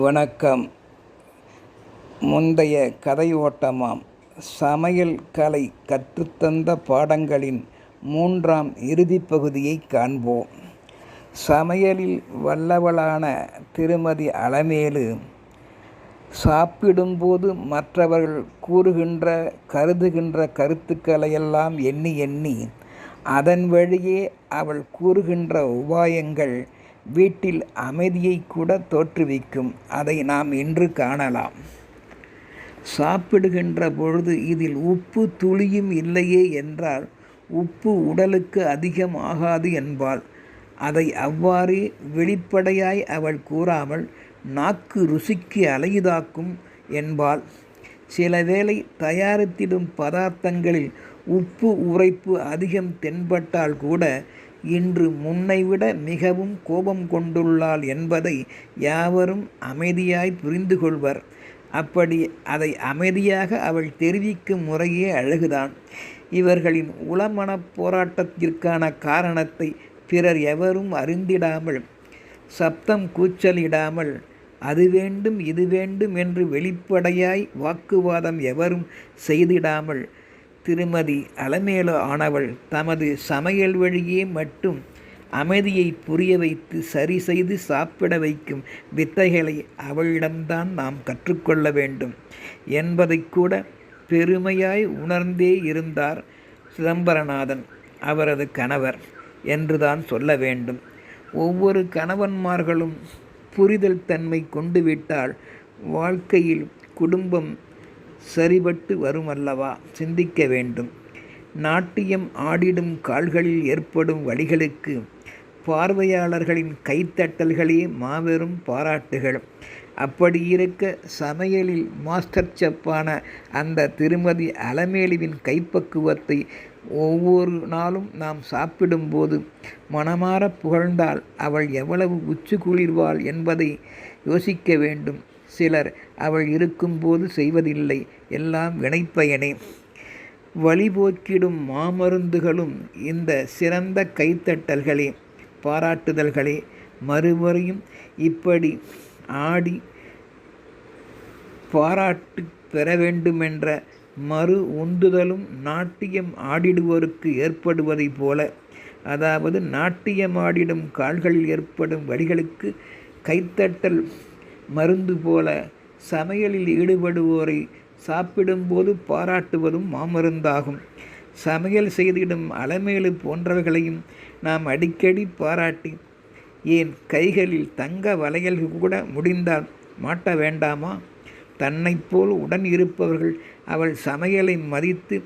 வணக்கம். முந்தைய கதையோட்டமாம் சமையல் கலை கற்றுத்தந்த பாடங்களின் மூன்றாம் இறுதிப்பகுதியைக் காண்போம். சமையலில் வல்லவளான திருமதி அலமேலு சாப்பிடும்போது மற்றவர்கள் கூறுகின்ற கருதுகின்ற கருத்துக்களையெல்லாம் எண்ணி எண்ணி அதன் வழியே அவள் கூறுகின்ற உபாயங்கள் வீட்டில் அமைதியை கூட தோற்றுவிக்கும். அதை நாம் இன்று காணலாம். சாப்பிடுகின்ற பொழுது இதில் உப்பு துளியும் இல்லையே என்றால் உப்பு உடலுக்கு அதிகம் ஆகாது என்பாள். அதை அவ்வாறே வெளிப்படையாய் அவள் கூறாமல் நாக்கு ருசிக்கு அலையுதாக்கும் என்பாள். சில வேளை தயாரித்திடும் பதார்த்தங்களில் உப்பு உரைப்பு அதிகம் தென்பட்டால் கூட இன்று முன்னைவிட மிகவும் கோபம் கொண்டுள்ளாள் என்பதை யாவரும் அமைதியாய் புரிந்து கொள்வர். அப்படி அதை அமைதியாக அவள் தெரிவிக்கும் முறையே அழகுதான். இவர்களின் உளமனப் போராட்டத்திற்கான காரணத்தை பிறர் எவரும் அறிந்திடாமல் சப்தம் கூச்சலிடாமல் அது வேண்டும் இது வேண்டும் என்று வெளிப்படையாய் வாக்குவாதம் எவரும் செய்திடாமல் திருமதி அலமேலு ஆனவள் தமது சமையல் வழியே மட்டும் அமைதியை புரிய வைத்து சரி செய்து சாப்பிட வைக்கும் வித்தைகளை அவளிடம்தான் நாம் கற்றுக்கொள்ள வேண்டும் என்பதை கூட பெருமையாய் உணர்ந்தே இருந்தார் சிதம்பரநாதன் அவரது கணவர் என்றுதான் சொல்ல வேண்டும். ஒவ்வொரு கணவன்மார்களும் புரிதல் தன்மை கொண்டுவிட்டால் வாழ்க்கையில் குடும்பம் சரிபட்டு வருமல்லவா? சிந்திக்க வேண்டும். நாட்டியம் ஆடிடும் கால்களில் ஏற்படும் வழிகளுக்கு பார்வையாளர்களின் கைத்தட்டல்களே மாபெரும் பாராட்டுகள். அப்படி இருக்க சமையலில் மாஸ்டர் செப்பான அந்த திருமதி அலமேலுவின் கைப்பக்குவத்தை ஒவ்வொரு நாளும் நாம் சாப்பிடும்போது மனமாற புகழ்ந்தால் அவள் எவ்வளவு உச்சு குளிர்வாள் என்பதை யோசிக்க வேண்டும். சிலர் அவள் இருக்கும்போது செய்வதில்லை. எல்லாம் வினைப்பயனே. வழிபோக்கிடும் மாமருந்துகளும் இந்த சிறந்த கைத்தட்டல்களே. பாராட்டுதல்களே. மறுமுறையும் இப்படி ஆடி பாராட்டு பெற வேண்டுமென்ற மறு உந்துதலும் நாட்டியம் ஆடிடுவோருக்கு ஏற்படுவதைப் போல. அதாவது நாட்டியம் ஆடிடும் கால்களில் ஏற்படும் வழிகளுக்கு கைத்தட்டல் மருந்து போல சமையலில் ஈடுபடுவோரை சாப்பிடும்போது பாராட்டுவதும் மாமருந்தாகும். சமையல் செய்திடும் அலமேலு போன்றவைகளையும் நாம் அடிக்கடி பாராட்டி ஏன் கைகளில் தங்க வளையல்கள் கூட முடிந்தால் மாட்ட வேண்டாமா? தன்னைப் போல் உடன் இருப்பவர்கள் அவள் சமையலை மதித்து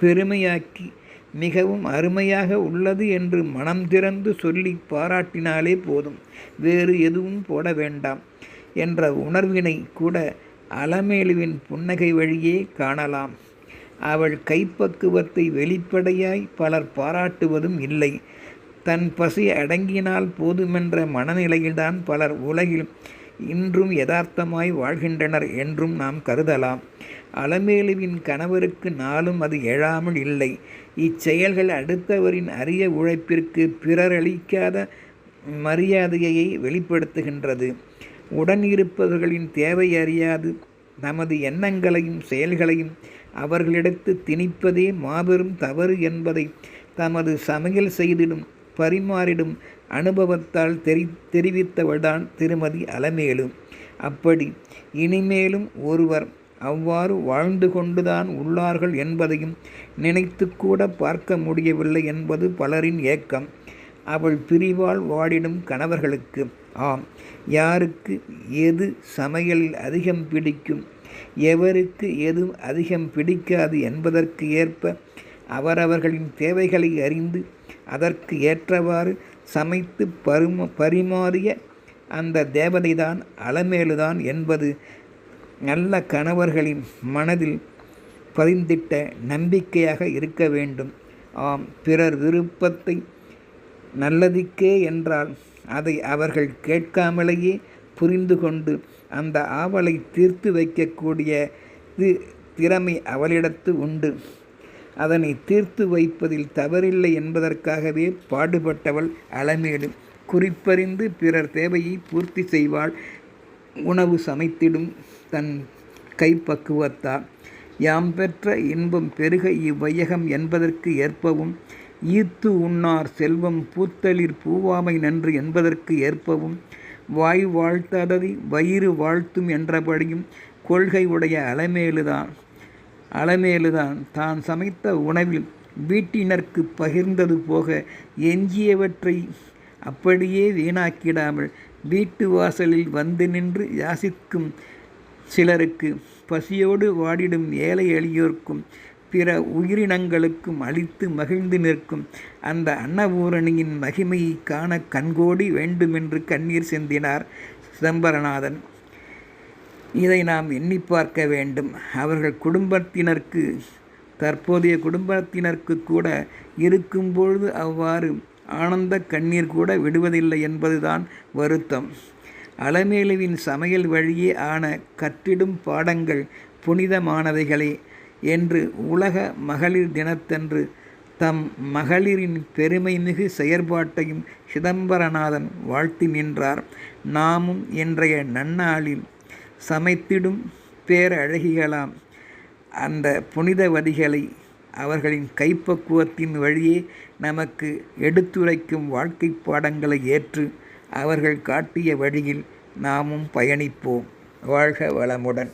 பெருமையாக்கி மிகவும் அருமையாக உள்ளது என்று மனம் திறந்து சொல்லி பாராட்டினாலே போதும். வேறு எதுவும் போட வேண்டாம் என்ற உணர்வினை கூட அலமேலுவின் புன்னகை வழியே காணலாம். அவள் கைப்பக்குவத்தை வெளிப்படையாய் பலர் பாராட்டுவதும் இல்லை. தன் பசி அடங்கினால் போதுமென்ற மனநிலையில்தான் பலர் உலகில் இன்றும் யதார்த்தமாய் வாழ்கின்றனர் என்றும் நாம் கருதலாம். அலமேலுவின் கணவருக்கு நாளும் அது எழாமல் இல்லை. இச்செயல்கள் அடுத்தவரின் அரிய உழைப்பிற்கு பிறரளிக்காத மரியாதையை வெளிப்படுத்துகின்றது. உடன் இருப்பவர்களின் தேவை அறியாது. நமது எண்ணங்களையும் செயல்களையும் அவர்களிடத்து திணிப்பதே மாபெரும் தவறு என்பதை தமது சமையல் செய்திடும் பரிமாறிடும் அனுபவத்தால் தெரி தெரிவித்தவள்தான் திருமதி அலமேலு. அப்படி இனிமேலும் ஒருவர் அவ்வாறு வாழ்ந்து கொண்டுதான் உள்ளார்கள் என்பதையும் நினைத்து கூட பார்க்க முடியவில்லை என்பது பலரின் ஏக்கம். அவள் பிரிவால் வாடிடும் கணவர்களுக்கு ஆம் யாருக்கு எது சமையலில் அதிகம் பிடிக்கும் எவருக்கு எது அதிகம் பிடிக்காது என்பதற்கு ஏற்ப அவரவர்களின் தேவைகளை அறிந்து அதற்கு ஏற்றவாறு சமைத்து பரும பரிமாறிய அந்த தேவதைதான் அலமேலுதான் என்பது நல்ல கணவர்களின் மனதில் பதிந்திட்ட நம்பிக்கையாக இருக்க வேண்டும். ஆம் பிறர் விருப்பத்தை நல்லதுக்கே என்றால் அதை அவர்கள் கேட்காமலேயே புரிந்து கொண்டு அந்த ஆவலை தீர்த்து வைக்கக்கூடிய திறமை அவளிடத்து உண்டு. அதனை தீர்த்து வைப்பதில் தவறில்லை என்பதற்காகவே பாடுபட்டவள் அலமேடு குறிப்பறிந்து பிறர் தேவையை பூர்த்தி செய்வாள் உணவு சமைத்திடும் தன் கைப்பக்குவத்தால் யாம் பெற்ற இன்பம் பெருக இவ்வையகம் என்பதற்கு ஏற்பவும் ஈத்து உண்ணார் செல்வம் பூத்தளிர் பூவாமை நன்று என்பதற்கு ஏற்பவும் வாய் வாழ்த்ததை வயிறு வாழ்த்தும் என்றபடியும் கொள்கை உடைய அலமேலுதான் அலமேலுதான் தான் சமைத்த உணவில் வீட்டினர்க்கு பகிர்ந்தது போக எஞ்சியவற்றை அப்படியே வீணாக்கிடாமல் வீட்டு வாசலில் வந்து நின்று யாசிக்கும் சிலருக்கு பசியோடு வாடிடும் ஏழை எளியோர்க்கும் பிற உயிரினங்களுக்கும் அளித்து மகிழ்ந்து நிற்கும். அந்த அன்னபூரணியின் மகிமையை காண கண்கோடி வேண்டுமென்று கண்ணீர் சிந்தினார் சிதம்பரநாதன். இதை நாம் எண்ணி பார்க்க வேண்டும். அவர்கள் குடும்பத்தினருக்கு தற்போதைய குடும்பத்தினருக்கு கூட இருக்கும்பொழுது அவ்வாறு ஆனந்த கண்ணீர் கூட விடுவதில்லை என்பதுதான் வருத்தம். அலமேலுவின் சமையல் வழியே ஆன கற்றிடும் பாடங்கள் புனிதமானவைகளே என்று உலக மகளிர் தினத்தன்று தம் மகளிரின் பெருமை மிகு செயற்பாட்டையும் சிதம்பரநாதன் வாழ்த்தி நின்றார். நாமும் இன்றைய நன்னாளில் சமைத்திடும் பேரழகிகளாம். அந்த புனிதவதிகளை அவர்களின் கைப்பக்குவத்தின் வழியே நமக்கு எடுத்துரைக்கும் வாழ்க்கை பாடங்களை ஏற்று அவர்கள் காட்டிய வழியில் நாமும் பயணிப்போம். வாழ்க வளமுடன்.